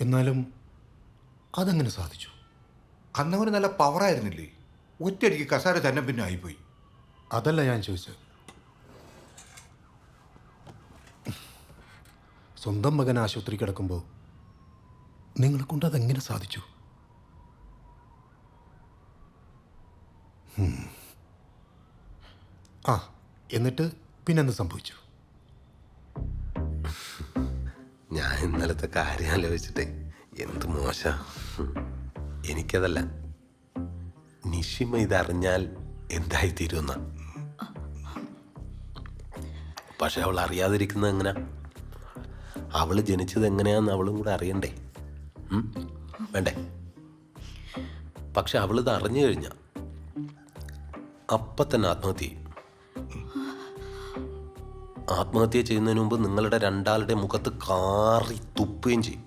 എന്നാലും അതെങ്ങനെ സാധിച്ചു? അന്നവന് നല്ല പവറായിരുന്നില്ലേ? ഒറ്റയടിക്ക് കസാര തന്നെ പിന്നെ ആയിപ്പോയി. അതല്ല ഞാൻ ചോദിച്ചത്. സ്വന്തം മകൻ ആശുപത്രി കിടക്കുമ്പോൾ നിങ്ങളെ കൊണ്ട് അതെങ്ങനെ സാധിച്ചു. ആ എന്നിട്ട് പിന്നെന്ത് സംഭവിച്ചു? ഇന്നലത്തെ കാര്യം ആലോചിച്ചിട്ട് എന്ത് മോശ? എനിക്കതല്ല. നിഷിമ ഇതറിഞ്ഞാൽ എന്തായിത്തീരുമെന്ന. പക്ഷെ അവൾ അറിയാതിരിക്കുന്നത് എങ്ങനെ? അവൾ ജനിച്ചത് എങ്ങനെയാന്ന് അവളും കൂടെ അറിയണ്ടേ? വേണ്ടേ? പക്ഷെ അവളിത് അറിഞ്ഞു കഴിഞ്ഞ അപ്പം തന്നെ ആത്മഹത്യ ചെയ്യും. ആത്മഹത്യ ചെയ്യുന്നതിന് മുമ്പ് നിങ്ങളുടെ രണ്ടാളുടെ മുഖത്ത് കാറി തുപ്പുകയും ചെയ്യും.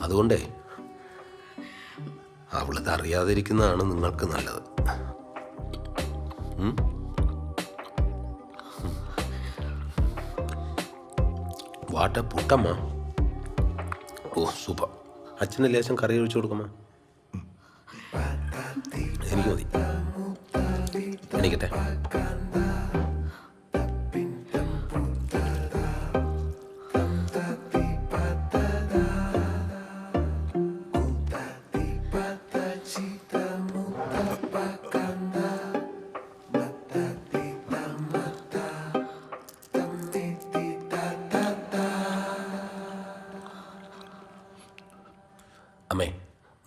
അതുകൊണ്ടേ അവളിത് അറിയാതിരിക്കുന്നതാണ് നിങ്ങൾക്ക് നല്ലത്? വാട്ട പുട്ടമ്മ. ഓ സൂപ്പർ. അച്ഛന് ലേശം കറി ഒഴിച്ചു കൊടുക്കമ്മ എനിക്ക് മതി. എണീക്കട്ടെ.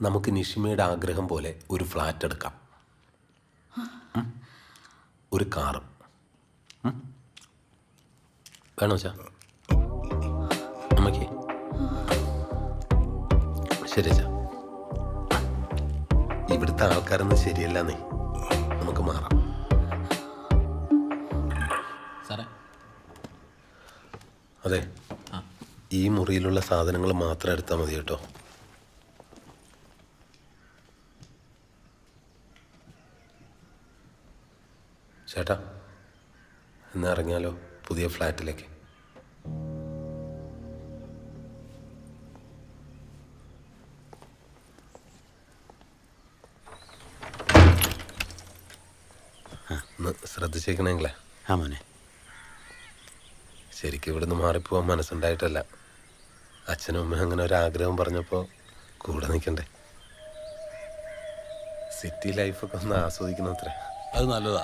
നമുക്ക് നിഷിമയുടെ ആഗ്രഹം പോലെ ഒരു ഫ്ലാറ്റ് എടുക്കാം. ഒരു കാറും? വേണോ ചാ അമ്മയ്ക്ക്. ശരി ചാ ഇവിടുത്തെ ആൾക്കാരൊന്നും ശരിയല്ലെന്നേ. നമുക്ക് മാറാം. സാറേ. അതെ. ഈ മുറിയിലുള്ള സാധനങ്ങൾ മാത്രം എടുത്താൽ മതി കേട്ടോ. ചേട്ടാ ഇന്ന് ഇറങ്ങിയാലോ പുതിയ ഫ്ലാറ്റിലേക്ക്? ഒന്ന് ശ്രദ്ധിച്ചേക്കണെങ്കിലേ? ആ മോനെ. ശരിക്കും ഇവിടുന്ന് മാറിപ്പോവാൻ മനസ്സുണ്ടായിട്ടല്ല. അച്ഛനും അമ്മയും അങ്ങനെ ഒരു ആഗ്രഹം പറഞ്ഞപ്പോൾ കൂടെ നിൽക്കണ്ടേ സിറ്റി ലൈഫൊക്കെ ഒന്ന് ആസ്വദിക്കണം അത്ര അത് നല്ലതാ.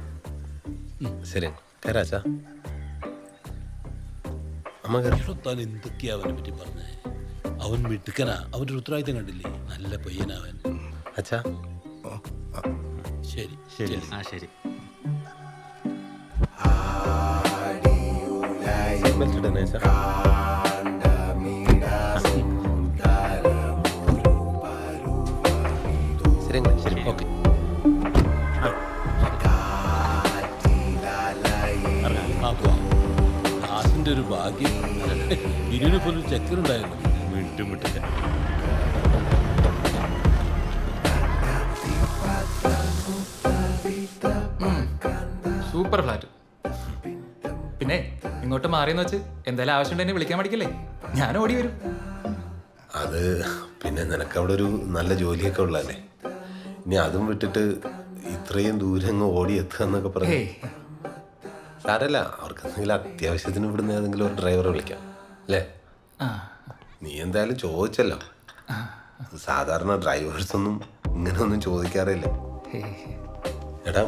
ശരി. കയറാച്ചാ അമ്മ താൻ എന്തൊക്കെയാ അവനെ പറ്റി പറഞ്ഞേ? അവൻ മിടുക്കനാ. അവന്റെ ഉത്തരവാദിത്തം കണ്ടില്ലേ? നല്ല പയ്യനാവൻ അച്ഛാ. ശരി ശരി. ആ ശരി. ഇടണേ അച്ഛാ? ദാസിന്റെ ഒരു ഭാഗ്യം ഇരുവിനെ പോലും ചെക്കറുണ്ടായിരുന്നു മിണ്ടും മിട്ടില്ല സൂപ്പർ ഫ്ലാറ്റ്. പിന്നെ ഇങ്ങോട്ട് മാറിയെന്ന് വെച്ച് എന്തായാലും ആവശ്യം എന്നെ വിളിക്കാൻ മടിക്കില്ലേ? ഞാൻ ഓടി വരും. അത് പിന്നെ നിനക്ക് അവിടെ ഒരു നല്ല ജോലിയൊക്കെ ഉള്ളതല്ലേ? ഇനി അതും വിട്ടിട്ട് ഇത്രയും ദൂരം ഓടി എത്തുക എന്നൊക്കെ പറഞ്ഞു. സാരല്ല അവർക്ക് എന്തെങ്കിലും അത്യാവശ്യത്തിന് ഇവിടുന്ന് ഏതെങ്കിലും ഒരു ഡ്രൈവറെ വിളിക്കാം അല്ലേ? നീ എന്തായാലും ചോദിച്ചല്ലോ. സാധാരണ ഡ്രൈവേഴ്സ് ഒന്നും ഇങ്ങനെയൊന്നും ചോദിക്കാറില്ല. എടാ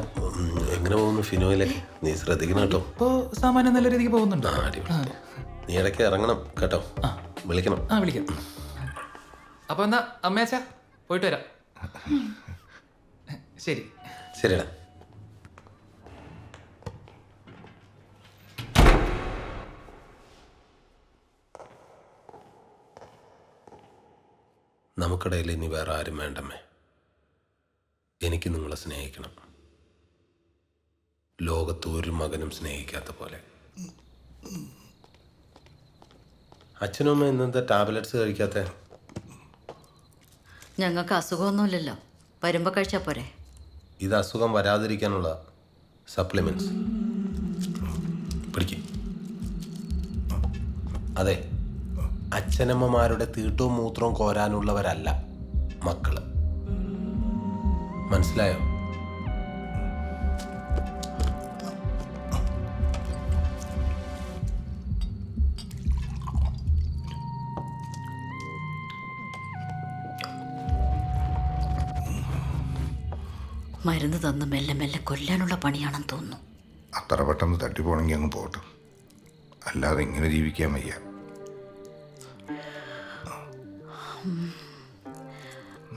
എങ്ങനെ പോകുന്നു ഫിനോയിലേക്ക് നീ ശ്രദ്ധിക്കണം കേട്ടോ. ഇപ്പോ സാമാന്യം നല്ല രീതിക്ക് പോകുന്നുണ്ട്? ആ അടിപൊളി. നീ ഇടയ്ക്ക് ഇറങ്ങണം കേട്ടോ. വിളിക്കണം. ആ വിളിക്കാം. അപ്പൊ എന്നാ അമ്മയച്ചാ പോയിട്ട് വരാം. ശരി. ശരിടാ നമുക്കിടയിൽ ഇനി വേറെ ആരും വേണ്ടമ്മേ. എനിക്ക് നിങ്ങളെ സ്നേഹിക്കണം. ലോകത്ത് ഒരു മകനും സ്നേഹിക്കാത്ത പോലെ. അച്ഛനും അമ്മ ഇന്നത്തെ ടാബ്ലറ്റ്സ് കഴിക്കാത്ത? ഞങ്ങൾക്ക് അസുഖമൊന്നുമില്ലല്ലോ. വരുമ്പോൾ കഴിച്ചാൽ പോരെ. ഇത് അസുഖം വരാതിരിക്കാനുള്ള സപ്ലിമെന്റ്സ് പിടിക്കും. അതെ. അച്ഛനമ്മമാരുടെ തീട്ടവും മൂത്രവും കോരാനുള്ളവരല്ല മക്കൾ. മനസ്സിലായോ? മരുന്ന് തന്ന് മെല്ലെ മെല്ലെ കൊല്ലാനുള്ള പണിയാണെന്ന് തോന്നുന്നു. അത്ര പെട്ടെന്ന് തട്ടിപ്പോണെങ്കിൽ അങ്ങ് പോട്ടെ. അല്ലാതെ ഇങ്ങനെ ജീവിക്കാൻ വയ്യ.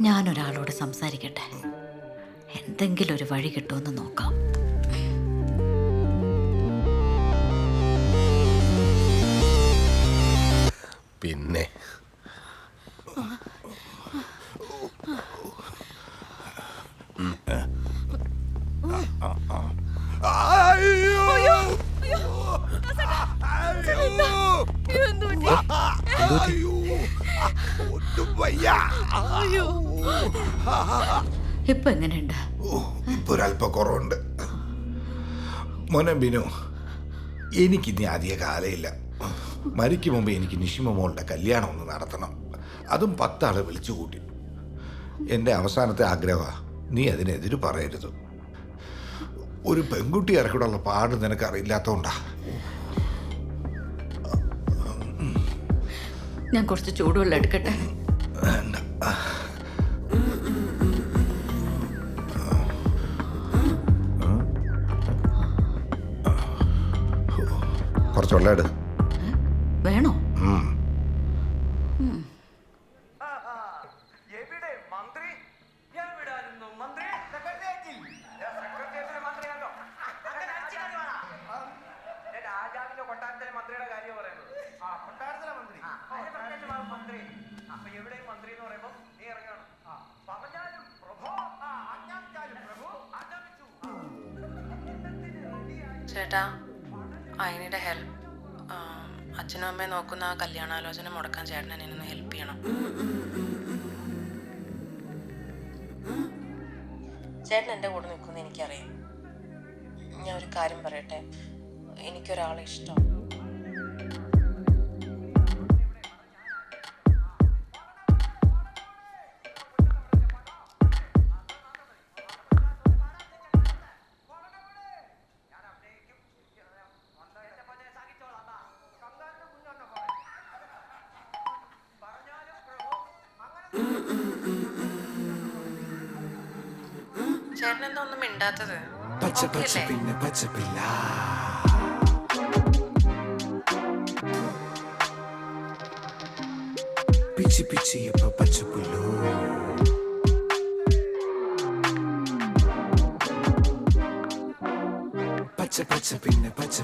ഞാനൊരാളോട് സംസാരിക്കട്ടെ? എന്തെങ്കിലും ഒരു വഴി കിട്ടുമെന്ന് നോക്കാം. പിന്നെ? ഇപ്പൊ എങ്ങനെയുണ്ട്? ഇപ്പൊ ഒരല്പ കുറവുണ്ട്. മോനെ ബിനു എനിക്കിനി അധിക കാലയില്ല. മരിക്കും മുമ്പ് എനിക്ക് നിഷിമ മോളുടെ കല്യാണം ഒന്ന് നടത്തണം. അതും പത്താളെ വിളിച്ചു കൂട്ടി. എന്റെ അവസാനത്തെ ആഗ്രഹമാണ് നീ അതിനെതിര് പറയരുത്. ഒരു പെൺകുട്ടി ഇറക്കിടുള്ള പാട് നിനക്ക് ഞാൻ കുറച്ച് ചൂടുവെള്ളം എടുക്കട്ടെ? വേണ്ട. കുറച്ച് വെള്ളം എടു. വേണോ? ചേട്ടാ അയിനിടെ ഹെൽപ്പ് അച്ഛനും അമ്മയും നോക്കുന്ന ആ കല്യാണാലോചന മുടക്കാൻ ചേട്ടൻ എന്നെ ഒന്ന് ഹെൽപ്പ് ചെയ്യണം. ചേട്ടൻ എന്റെ കൂടെ നിൽക്കുമെന്ന് എനിക്കറിയാം. ഞാൻ ഒരു കാര്യം പറയട്ടെ? എനിക്കൊരാളെ ഇഷ്ടം. ചേട്ടൻ ഒന്നും മിണ്ടാത്തത് പച്ച പച്ച പിന്നെ പച്ച പിച്ചി പിച്ചി ഇപ്പൊ പച്ച പച്ച പച്ച പിന്നെ പച്ച